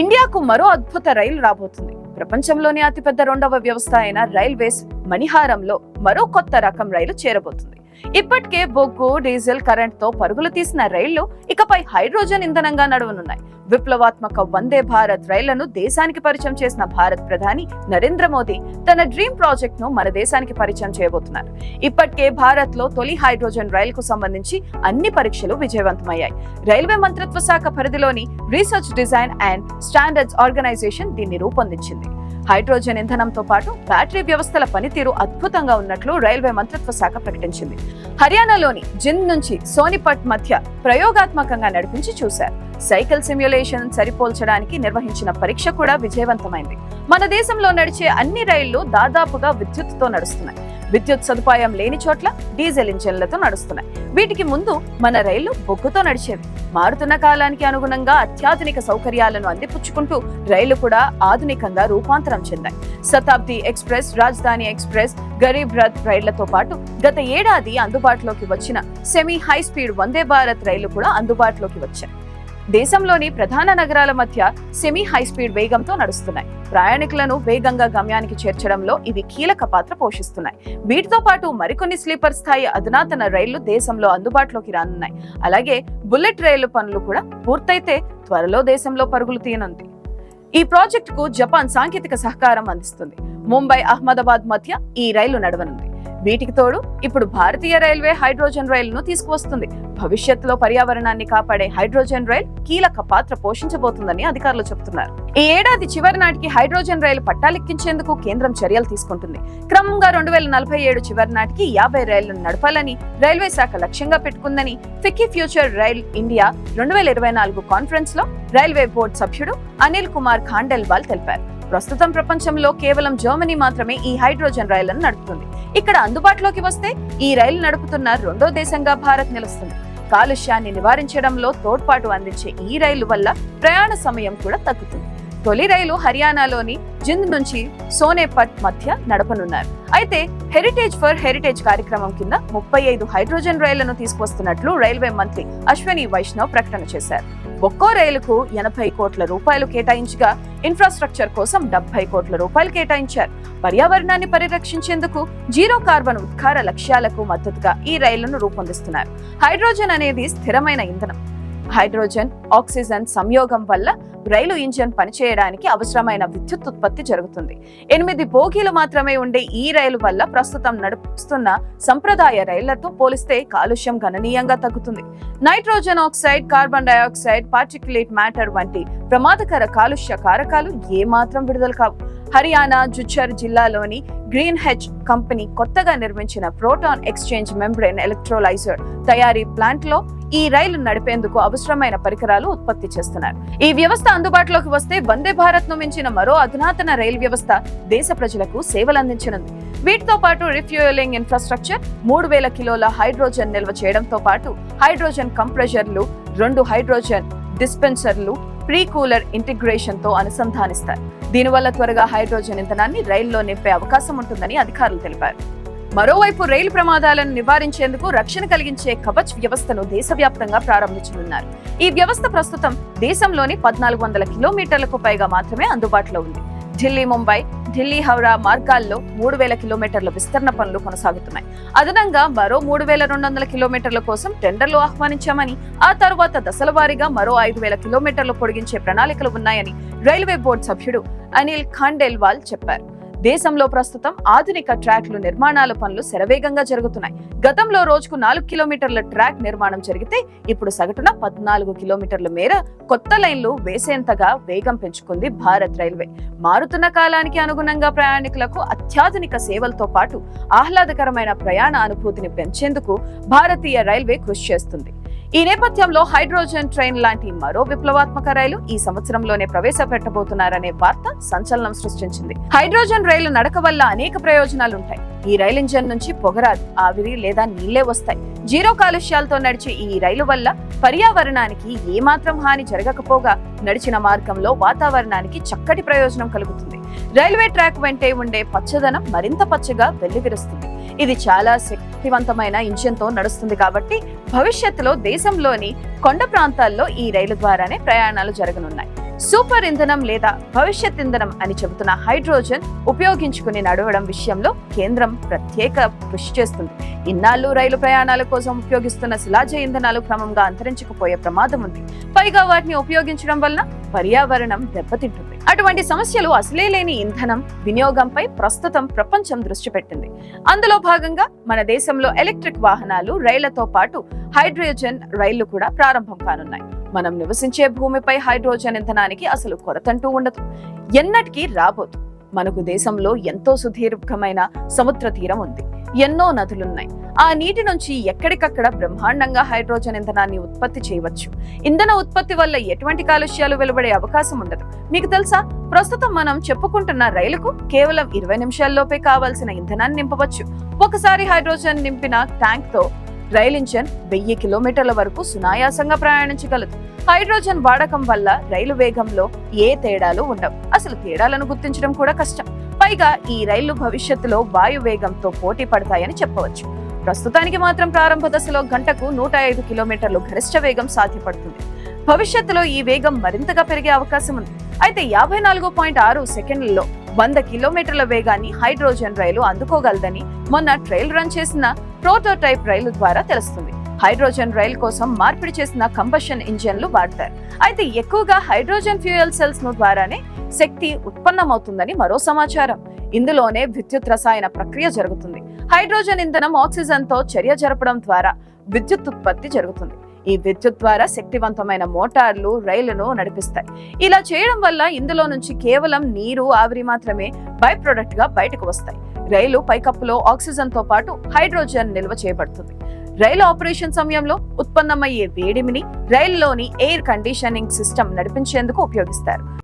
ఇండియాకు మరో అద్భుత రైలు రాబోతుంది. ప్రపంచంలోనే అతిపెద్ద రెండవ వ్యవస్థ అయిన రైల్వేస్ మణిహారంలో మరో కొత్త రకం రైలు చేరబోతుంది. ఇప్పటికే బొగ్గు డీజిల్ కరెంట్తో పరుగులు తీసిన రైళ్ళు ఇకపై హైడ్రోజన్ ఇంధనంగా నడవనున్నాయి. విప్లవాత్మక వందే భారత్ రైళ్ళను దేశానికి పరిచయం చేసిన భారత్ ప్రధాని నరేంద్ర మోదీ తన డ్రీమ్ ప్రాజెక్ట్ను మన దేశానికి పరిచయం చేయబోతున్నారు. ఇప్పటికే భారత్లో తొలి హైడ్రోజన్ రైలుకు సంబంధించి అన్ని పరీక్షలు విజయవంతమయ్యాయి. రైల్వే మంత్రిత్వ శాఖ పరిధిలోని research design and standards organisation దీన్ని రూపొందించింది. హైడ్రోజన్ ఇంధనంతో పాటు బ్యాటరీ వ్యవస్థల పనితీరు అద్భుతంగా ఉన్నట్లు రైల్వే మంత్రిత్వ శాఖ ప్రకటించింది. హర్యానాలోని జింద్ నుంచి సోనిపట్ మధ్య ప్రయోగాత్మకంగా నడిపించి చూశారు. సైకిల్ సిమ్యులేషన్ సరిపోల్చడానికి నిర్వహించిన పరీక్ష కూడా విజయవంతమైంది. మన దేశంలో నడిచే అన్ని రైళ్ళు దాదాపుగా విద్యుత్తుతో నడుస్తున్నాయి. విద్యుత్ సదుపాయం లేని చోట్ల డీజిల్ ఇంజన్లతో నడుస్తున్నాయి. వీటికి ముందు మన రైళ్ళు బొగ్గుతో నడిచేవి. మారుతున్న కాలానికి అనుగుణంగా అత్యాధునిక సౌకర్యాలను అందిపుచ్చుకుంటూ రైళ్ళు కూడా ఆధునికంగా రూపాంతరం చెందాయి. శతాబ్ది ఎక్స్ప్రెస్ రాజధాని ఎక్స్ప్రెస్ గరీబ్ రథ్ రైళ్ళతో పాటు గత ఏడాది అందుబాటులోకి వచ్చిన semi high speed Vande Bharat రైళ్ళు కూడా అందుబాటులోకి వచ్చాయి. దేశంలోని ప్రధాన నగరాల మధ్య సెమీ హై స్పీడ్ వేగంతో నడుస్తున్నాయి. ప్రయాణికులను వేగంగా గమ్యానికి చేర్చడంలో ఇవి కీలక పాత్ర పోషిస్తున్నాయి. వీటితో పాటు మరికొన్ని స్లీపర్ స్థాయి అధునాతన రైళ్ళు దేశంలో అందుబాటులోకి రానున్నాయి. అలాగే బుల్లెట్ రైలు పనులు కూడా పూర్తయితే త్వరలో దేశంలో పరుగులు తీయనుంది. ఈ ప్రాజెక్టుకు జపాన్ సాంకేతిక సహకారం అందిస్తుంది. ముంబై అహ్మదాబాద్ మధ్య ఈ రైలు నడవనుంది. వీటికి తోడు ఇప్పుడు భారతీయ రైల్వే హైడ్రోజన్ రైలును తీసుకువస్తుంది. భవిష్యత్తులో పర్యావరణాన్ని కాపాడే హైడ్రోజన్ రైల్ కీలక పాత్ర పోషించబోతుందని అధికారులు చెబుతున్నారు. ఈ ఏడాది చివరి నాటికి హైడ్రోజన్ రైలు పట్టాలెక్కించేందుకు కేంద్రం చర్యలు తీసుకుంటుంది. క్రమంగా రెండు వేల నలభై ఏడు చివరి నాటికి యాభై రైళ్ళను నడపాలని రైల్వే శాఖ లక్ష్యంగా పెట్టుకుందని ఫిక్కీ ఫ్యూచర్ రైల్ ఇండియా రెండు వేల ఇరవై నాలుగు కాన్ఫరెన్స్లో రైల్వే బోర్డు సభ్యుడు అనిల్ కుమార్ ఖాండెల్వాల్ తెలిపారు. ప్రస్తుతం ప్రపంచంలో కేవలం జర్మనీ మాత్రమే ఈ హైడ్రోజన్ రైళ్ళను నడుపుతుంది. ఇక్కడ అందుబాటులోకి వస్తే ఈ రైలు నడుపుతున్న రెండో దేశంగా భారత్ నిలుస్తుంది. కాలుష్యాన్ని నివారించడంలో తోడ్పాటు అందించే ఈ రైలు వల్ల ప్రయాణ సమయం కూడా తగ్గుతుంది. తొలి రైలు హర్యానాలోని జింద్ నుంచి సోనేపట్ మధ్య నడపనున్నారు. అయితే హెరిటేజ్ ఫర్ హెరిటేజ్ కార్యక్రమం కింద ముప్పై ఐదు హైడ్రోజన్ రైళ్ళను తీసుకొస్తున్నట్లు రైల్వే మంత్రి అశ్వని వైష్ణవ్ ప్రకటన చేశారు. ఒక్కో రైలుకు ఎనభై కోట్ల రూపాయలు కేటాయించగా ఇన్ఫ్రాస్ట్రక్చర్ కోసం డెబ్బై కోట్ల రూపాయలు కేటాయించారు. పర్యావరణాన్ని పరిరక్షించేందుకు జీరో కార్బన్ ఉద్ఘార లక్ష్యాలకు మద్దతుగా ఈ రైళ్ళను రూపొందిస్తున్నారు. హైడ్రోజన్ అనేది స్థిరమైన ఇంధనం. హైడ్రోజన్ ఆక్సిజన్ సంయోగం వల్ల రైలు ఇంజన్ పనిచేయడానికి అవసరమైన విద్యుత్ ఉత్పత్తి జరుగుతుంది. ఎనిమిది బోగీలు మాత్రమే ఉండే ఈ రైలు వల్ల ప్రస్తుతం నడుపుస్తున్న సంప్రదాయ రైళ్ళతో పోలిస్తే కాలుష్యం గణనీయంగా తగ్గుతుంది. Nitrogen oxide carbon dioxide particulate matter వంటి ప్రమాదకర కాలుష్య కారకాలు ఏమాత్రం విడుదల కావు. హర్యానా జుచ్చర్ జిల్లాలోని గ్రీన్ హెచ్ కంపెనీ కొత్తగా నిర్మించిన ప్రోటాన్ ఎక్స్చేంజ్ మెంబ్రెన్ ఎలక్ట్రోలైజర్ తయారీ ప్లాంట్లో ఈ రైలు నడిపేందుకు అవసరమైన పరికరాలు ఉత్పత్తి చేస్తున్నారు. ఈ వ్యవస్థ అందుబాటులోకి వస్తే వందే భారత్ను మించిన మరో అధునాతన రైలు వ్యవస్థ దేశ ప్రజలకు సేవలు అందించనుంది వీటితో పాటు రిఫ్యూయలింగ్ ఇన్ఫ్రాస్ట్రక్చర్ మూడు వేల కిలోల హైడ్రోజన్ నిల్వ చేయడంతో పాటు హైడ్రోజన్ కంప్రెషర్లు రెండు హైడ్రోజన్ డిస్పెన్సర్లు ప్రీ కూలర్ ఇంటిగ్రేషన్తో అనుసంధానిస్తారు దీనివల్ల త్వరగా హైడ్రోజన్ ఇంధనాన్ని రైల్లో నింపే అవకాశం ఉంటుందని అధికారులు తెలిపారు. మరోవైపు రైలు ప్రమాదాలను నివారించేందుకు రక్షణ కలిగించే కవచ్ వ్యవస్థను దేశవ్యాప్తంగా ప్రారంభించనున్నారు. ఈ వ్యవస్థ ప్రస్తుతం దేశంలోని పద్నాలుగు వందల కిలోమీటర్లకు పైగా మాత్రమే అందుబాటులో ఉంది. ఢిల్లీ ముంబై ఢిల్లీ హౌరా మార్గాల్లో మూడు వేల కిలోమీటర్ల విస్తరణ పనులు కొనసాగుతున్నాయి. అదనంగా మరో మూడు వేల రెండు వందల కిలోమీటర్ల కోసం టెండర్లు ఆహ్వానించామని ఆ తర్వాత దశల వారీగా మరో ఐదు వేల కిలోమీటర్లు పొడిగించే ప్రణాళికలు ఉన్నాయని రైల్వే బోర్డు సభ్యుడు అనిల్ ఖాండేల్వాల్ చెప్పారు. దేశంలో ప్రస్తుతం ఆధునిక ట్రాక్లు నిర్మాణాల పనులు శరవేగంగా జరుగుతున్నాయి. గతంలో రోజుకు నాలుగు కిలోమీటర్ల ట్రాక్ నిర్మాణం జరిగితే ఇప్పుడు సగటున పద్నాలుగు కిలోమీటర్ల మేర కొత్త లైన్లు వేసేంతగా వేగం పెంచుకుంది భారత్ రైల్వే. మారుతున్న కాలానికి అనుగుణంగా ప్రయాణికులకు అత్యాధునిక సేవలతో పాటు ఆహ్లాదకరమైన ప్రయాణ అనుభూతిని పెంచేందుకు భారతీయ రైల్వే కృషి చేస్తుంది. ఈ నేపథ్యంలో హైడ్రోజన్ ట్రైన్ లాంటి మరో విప్లవాత్మక రైలు ఈ సంవత్సరంలోనే ప్రవేశపెట్టబోతున్నారనే వార్త సంచలనం సృష్టించింది. హైడ్రోజన్ రైలు నడక వల్ల అనేక ప్రయోజనాలు ఉంటాయి ఈ రైలు ఇంజన్ నుంచి పొగరాదు ఆవిరి లేదా నీళ్ళే వస్తాయి. జీరో కాలుష్యాలతో నడిచే ఈ రైలు వల్ల పర్యావరణానికి ఏమాత్రం హాని జరగకపోగా నడిచిన మార్గంలో వాతావరణానికి చక్కటి ప్రయోజనం కలుగుతుంది. రైల్వే ట్రాక్ వెంటే ఉండే పచ్చదనం మరింత పచ్చగా వెల్లివిరుస్తుంది. ఇది చాలా శక్తివంతమైన ఇంజిన్తో నడుస్తుంది కాబట్టి భవిష్యత్తులో దేశంలోని కొండ ప్రాంతాల్లో ఈ రైలు ద్వారానే ప్రయాణాలు జరగనున్నాయి. సూపర్ ఇంధనం లేదా భవిష్యత్ ఇంధనం అని చెబుతున్న హైడ్రోజన్ ఉపయోగించుకుని నడవడం విషయంలో కేంద్రం ప్రత్యేక కృషి చేస్తుంది. ఇన్నాళ్ళు రైలు ప్రయాణాల కోసం ఉపయోగిస్తున్న శిలాజ ఇంధనాలు క్రమంగా అంతరించుకుపోయే ప్రమాదం ఉంది. పైగా వాటిని ఉపయోగించడం వలన పర్యావరణం దెబ్బతింటుంది. అటువంటి సమస్యలు అసలే లేని ఇంధనం వినియోగంపై ప్రస్తుతం ప్రపంచం దృష్టి పెట్టింది. అందులో భాగంగా మన దేశంలో ఎలక్ట్రిక్ వాహనాలు రైళ్ళతో పాటు హైడ్రోజన్ రైళ్ళు కూడా ప్రారంభం కానున్నాయి. మనం నివసించే భూమిపై హైడ్రోజన్ ఇంధనానికి అసలు కొరతంటూ ఉండదు. ఎన్నటికీ రాబోదు. మనకు దేశంలో ఎంతో సుదీర్ఘమైన సముద్ర తీరం ఉంది. ఎన్నో నదులున్నాయి. ఆ నీటి నుంచి ఎక్కడికక్కడ బ్రహ్మాండంగా హైడ్రోజన్ ఇంధనాన్ని ఉత్పత్తి చేయవచ్చు. ఇంధన ఉత్పత్తి వల్ల ఎటువంటి కాలుష్యాలు వెలువడే అవకాశం ఉండదు. మీకు తెలుసా? ప్రస్తుతం మనం చెప్పుకుంటున్న రైలుకు కేవలం ఇరవై నిమిషాల్లోపే కావాల్సిన ఇంధనాన్ని నింపవచ్చు. ఒకసారి హైడ్రోజన్ నింపిన ట్యాంక్తో రైల్ ఇంజన్ వెయ్యి కిలోమీటర్ల వరకు సునాయాసంగా ప్రయాణించగలదు. హైడ్రోజన్ వాడకం వల్ల రైలు వేగంలో ఏ తేడాలు ఉండవు. అసలు తేడాలను గుర్తించడం కూడా కష్టం. పైగా ఈ రైళ్ళు భవిష్యత్తులో వాయు వేగంతో పోటీ పడతాయని చెప్పవచ్చు. ప్రస్తుతానికి మాత్రం ప్రారంభ దశలో గంటకు నూట ఐదు కిలోమీటర్లు గరిష్ట వేగం సాధ్యపడుతుంది. భవిష్యత్తులో ఈ వేగం మరింతగా పెరిగే అవకాశం ఉంది. అయితే యాభై నాలుగు పాయింట్ ఆరు సెకండ్లలో వంద కిలోమీటర్ల వేగాన్ని హైడ్రోజన్ రైలు అందుకోగలదని మొన్న ట్రైల్ రన్ చేసిన ప్రోటోటైప్ రైలు ద్వారా తెలుస్తుంది. హైడ్రోజన్ రైలు కోసం మార్పిడి చేసిన కంబషన్ ఇంజన్లు వాడతారు. అయితే ఎక్కువగా హైడ్రోజన్ ఫ్యూయల్ సెల్స్ను ద్వారానే శక్తి ఉత్పన్నమవుతుందని మరో సమాచారం. ఇందులోనే విద్యుత్ రసాయన ప్రక్రియ జరుగుతుంది. హైడ్రోజన్ ఇంధనం ఆక్సిజన్తో చర్య జరపడం ద్వారా విద్యుత్ ఉత్పత్తి జరుగుతుంది. ఈ విద్యుత్ ద్వారా శక్తివంతమైన మోటార్లు రైళ్ళను నడిపిస్తాయి. ఇలా చేయడం వల్ల ఇందులో నుంచి కేవలం నీరు ఆవిరి మాత్రమే బై ప్రొడక్ట్గా బయటకు వస్తాయి. రైలు పైకప్పులో ఆక్సిజన్తో పాటు హైడ్రోజన్ నిల్వ చేయబడుతుంది. రైలు ఆపరేషన్ సమయంలో ఉత్పన్నమయ్యే వేడిమిని రైలులోని ఎయిర్ కండిషనింగ్ సిస్టమ్ నడిపించేందుకు ఉపయోగిస్తారు.